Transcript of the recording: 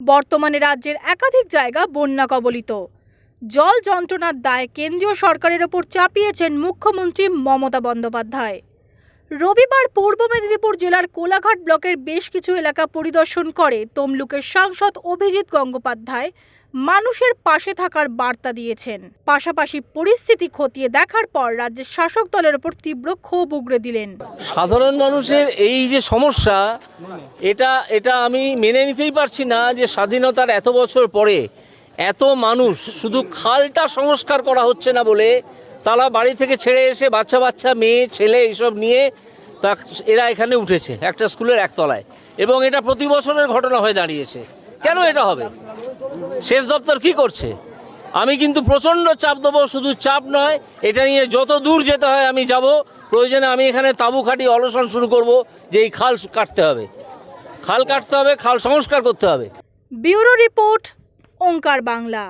বর্তমানে রাজ্যের একাধিক জায়গা বন্যা কবলিত। জল যন্ত্রণার দায় কেন্দ্রীয় সরকারের ওপর চাপিয়েছেন মুখ্যমন্ত্রী মমতা বন্দ্যোপাধ্যায়। রবিবার পূর্ব মেদিনীপুর জেলার কোলাঘাট ব্লকের বেশ কিছু এলাকা পরিদর্শন করে তমলুকের সাংসদ অভিজিৎ গঙ্গোপাধ্যায় মানুষের পাশে থাকার বার্তা দিয়েছেন। পাশাপাশি পরিস্থিতি খতিয়ে দেখার পর রাজ্যের শাসক দলের ওপর তীব্র ক্ষোভ উগরে দিলেন। সাধারণ মানুষের এই যে সমস্যা, এটা এটা আমি মেনে নিতেই পারছি না যে স্বাধীনতার এত বছর পরে এত মানুষ শুধু খালটা সংস্কার করা হচ্ছে না বলে তারা বাড়ি থেকে ছেড়ে এসে বাচ্চা বাচ্চা, মেয়ে, ছেলে এইসব নিয়ে তা এরা এখানে উঠেছে, একটা স্কুলের একতলায়। এবং এটা প্রতি বছরের ঘটনা হয়ে দাঁড়িয়েছে। কেন এটা হবে? শেষ দপ্তর কি করছে? আমি কিন্তু প্রচণ্ড চাপ দেবো, শুধু চাপ নয়, এটা নিয়ে যত দূর যেতে হয় আমি যাব। প্রয়োজনে আমি এখানে তাঁবু খাটি অলসন শুরু করব, যে এই খাল কাটতে হবে। খাল কাটতে হবে, খাল সংস্কার করতে হবে। Bureau report, Omkar Bangla.